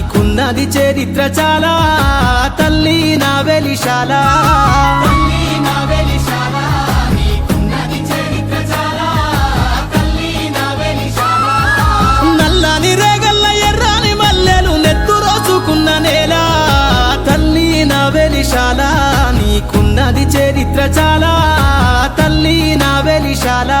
నీకున్నది చరిత్ర చాలా. తల్లి నా వెలిశాల. నల్లని రేగల్ల ఎర్రాని మల్లెలు నెత్తు రోసుకున్న నేల. తల్లి నా వెలిశాల. నీకున్నది చరిత్ర చాలా. తల్లి నా వెలిశాల.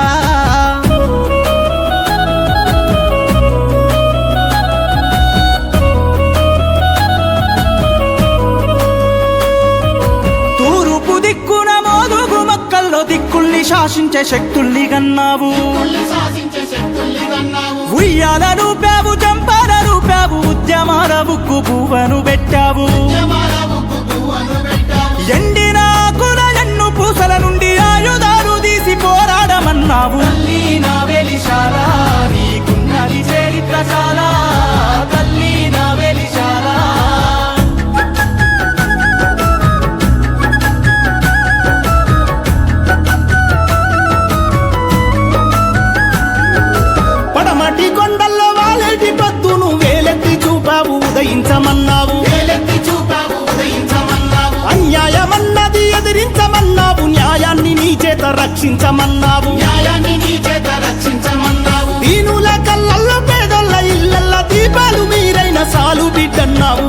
దిక్కున మోదుగు మక్కల్లో దిక్కుల్ని శాసించే శక్తుల్ని గన్నావు ఉయ్యాల పేవు జంపాల పేవు ఉద్యమాల బుక్కు పువ్వను పెట్టావు. ఎండిన ఆకుల ఎన్ను పూసల నుండి ఆయుధాలు తీసి పోరాడమన్నావు. నీ చేత రక్షించమన్నావు. దీనుల కళ్ళల్లో పేదోళ్ళ ఇళ్ళల్ల దీపాలు మీరైన సాలు బిడ్డన్నావు.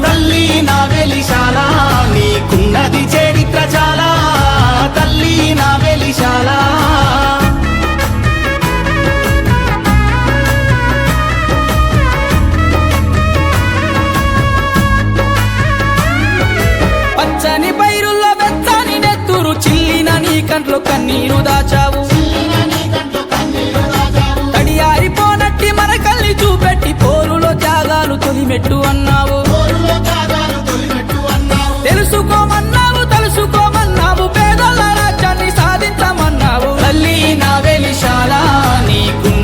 కంట్లో కన్నీరు దాచావు.